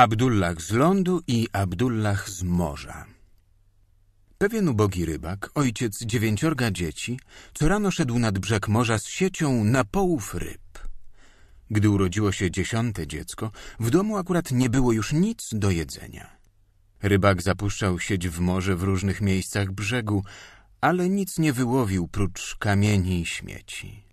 Abdullah z lądu i Abdullah z morza. Pewien ubogi rybak, ojciec dziewięciorga dzieci, co rano szedł nad brzeg morza z siecią na połów ryb. Gdy urodziło się dziesiąte dziecko, w domu akurat nie było już nic do jedzenia. Rybak zapuszczał sieć w morze w różnych miejscach brzegu, ale nic nie wyłowił prócz kamieni i śmieci.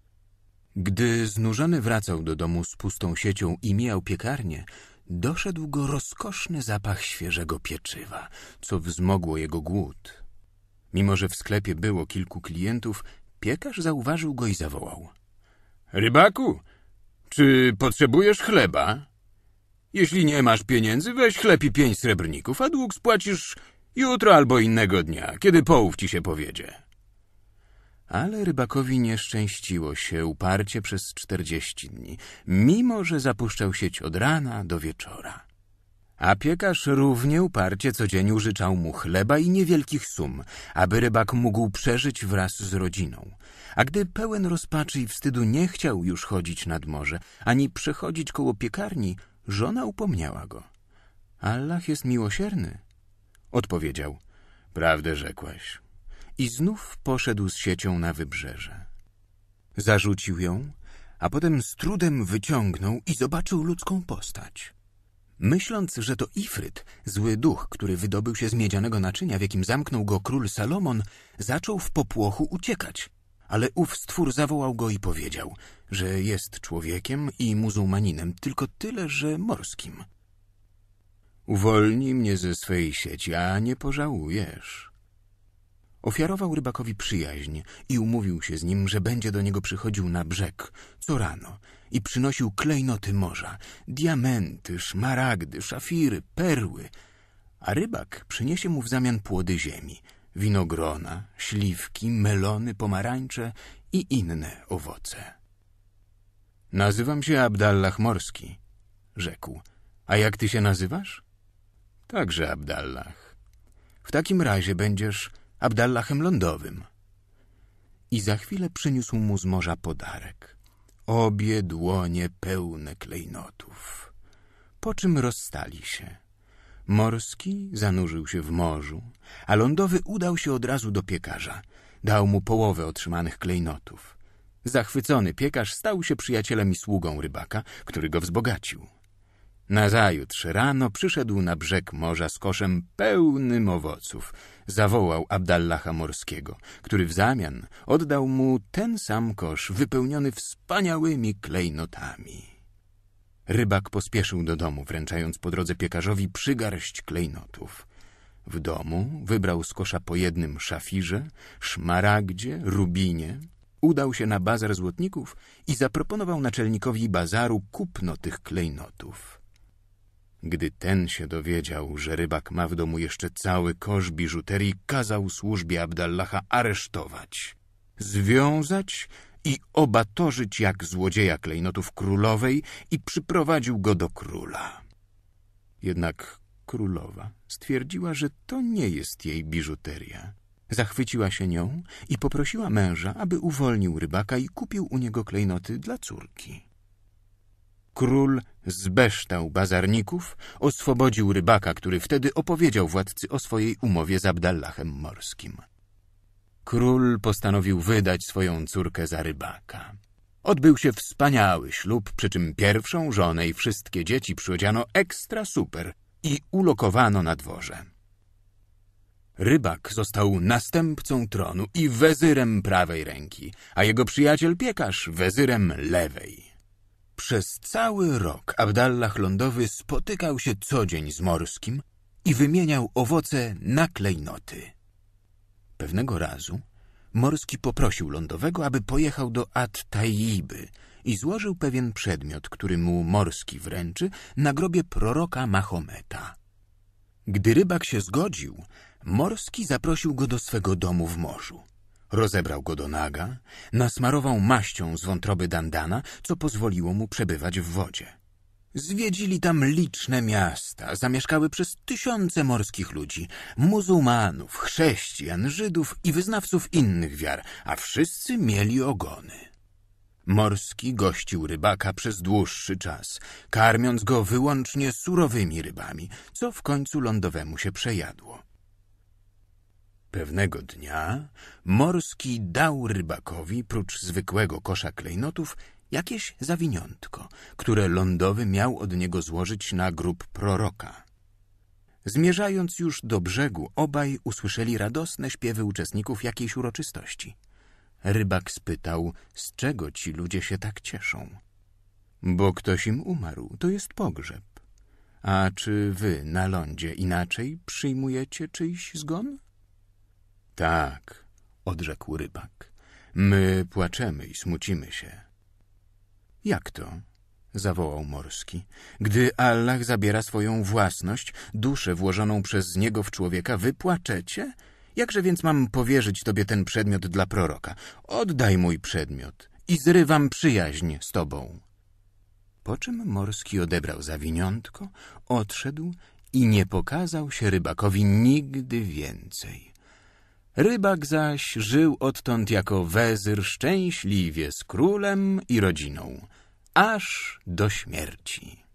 Gdy znużony wracał do domu z pustą siecią i mijał piekarnię, doszedł go rozkoszny zapach świeżego pieczywa, co wzmogło jego głód. Mimo, że w sklepie było kilku klientów, piekarz zauważył go i zawołał. Rybaku, czy potrzebujesz chleba? Jeśli nie masz pieniędzy, weź chleb i pięć srebrników, a dług spłacisz jutro albo innego dnia, kiedy połów ci się powiedzie. Ale rybakowi nie szczęściło się uparcie przez czterdzieści dni, mimo że zapuszczał sieć od rana do wieczora. A piekarz równie uparcie codziennie użyczał mu chleba i niewielkich sum, aby rybak mógł przeżyć wraz z rodziną. A gdy pełen rozpaczy i wstydu nie chciał już chodzić nad morze, ani przechodzić koło piekarni, żona upomniała go. Allah jest miłosierny. Odpowiedział, prawdę rzekłeś. I znów poszedł z siecią na wybrzeże. Zarzucił ją, a potem z trudem wyciągnął i zobaczył ludzką postać. Myśląc, że to Ifryt, zły duch, który wydobył się z miedzianego naczynia, w jakim zamknął go król Salomon, zaczął w popłochu uciekać. Ale ów stwór zawołał go i powiedział, że jest człowiekiem i muzułmaninem, tylko tyle, że morskim. Uwolnij mnie ze swej sieci, a nie pożałujesz. Ofiarował rybakowi przyjaźń i umówił się z nim, że będzie do niego przychodził na brzeg co rano i przynosił klejnoty morza, diamenty, szmaragdy, szafiry, perły, a rybak przyniesie mu w zamian płody ziemi, winogrona, śliwki, melony, pomarańcze i inne owoce. Nazywam się Abdallah Morski, rzekł. A jak ty się nazywasz? Także Abdallah. W takim razie będziesz Abdallahem lądowym. I za chwilę przyniósł mu z morza podarek. Obie dłonie pełne klejnotów. Po czym rozstali się. Morski zanurzył się w morzu, a lądowy udał się od razu do piekarza. Dał mu połowę otrzymanych klejnotów. Zachwycony piekarz stał się przyjacielem i sługą rybaka, który go wzbogacił. Nazajutrz rano przyszedł na brzeg morza z koszem pełnym owoców. Zawołał Abdallaha Morskiego, który w zamian oddał mu ten sam kosz wypełniony wspaniałymi klejnotami. Rybak pospieszył do domu, wręczając po drodze piekarzowi przygarść klejnotów. W domu wybrał z kosza po jednym szafirze, szmaragdzie, rubinie, udał się na bazar złotników i zaproponował naczelnikowi bazaru kupno tych klejnotów. Gdy ten się dowiedział, że rybak ma w domu jeszcze cały kosz biżuterii, kazał służbie Abdallaha aresztować, związać i obatorzyć jak złodzieja klejnotów królowej i przyprowadził go do króla. Jednak królowa stwierdziła, że to nie jest jej biżuteria. Zachwyciła się nią i poprosiła męża, aby uwolnił rybaka i kupił u niego klejnoty dla córki. Król zbeształ bazarników, oswobodził rybaka, który wtedy opowiedział władcy o swojej umowie z Abdallahem Morskim. Król postanowił wydać swoją córkę za rybaka. Odbył się wspaniały ślub, przy czym pierwszą żonę i wszystkie dzieci przyodziano ekstra super i ulokowano na dworze. Rybak został następcą tronu i wezyrem prawej ręki, a jego przyjaciel piekarz wezyrem lewej. Przez cały rok Abdallah Lądowy spotykał się co dzień z Morskim i wymieniał owoce na klejnoty. Pewnego razu Morski poprosił Lądowego, aby pojechał do At-Taiby i złożył pewien przedmiot, który mu Morski wręczy, na grobie proroka Mahometa. Gdy rybak się zgodził, Morski zaprosił go do swego domu w morzu. Rozebrał go do naga, nasmarował maścią z wątroby Dandana, co pozwoliło mu przebywać w wodzie. Zwiedzili tam liczne miasta, zamieszkały przez tysiące morskich ludzi, muzułmanów, chrześcijan, Żydów i wyznawców innych wiar, a wszyscy mieli ogony. Morski gościł rybaka przez dłuższy czas, karmiąc go wyłącznie surowymi rybami, co w końcu lądowemu się przejadło. Pewnego dnia Morski dał rybakowi, prócz zwykłego kosza klejnotów, jakieś zawiniątko, które lądowy miał od niego złożyć na grób proroka. Zmierzając już do brzegu, obaj usłyszeli radosne śpiewy uczestników jakiejś uroczystości. Rybak spytał, z czego ci ludzie się tak cieszą. Bo ktoś im umarł, to jest pogrzeb. A czy wy na lądzie inaczej przyjmujecie czyjś zgon? Tak, odrzekł rybak. My płaczemy i smucimy się. Jak to? zawołał Morski. Gdy Allah zabiera swoją własność, duszę włożoną przez niego w człowieka, wy płaczecie? Jakże więc mam powierzyć tobie ten przedmiot dla proroka? Oddaj mój przedmiot i zrywam przyjaźń z tobą. Po czym Morski odebrał zawiniątko, odszedł i nie pokazał się rybakowi nigdy więcej. Rybak zaś żył odtąd jako wezyr szczęśliwie z królem i rodziną, aż do śmierci.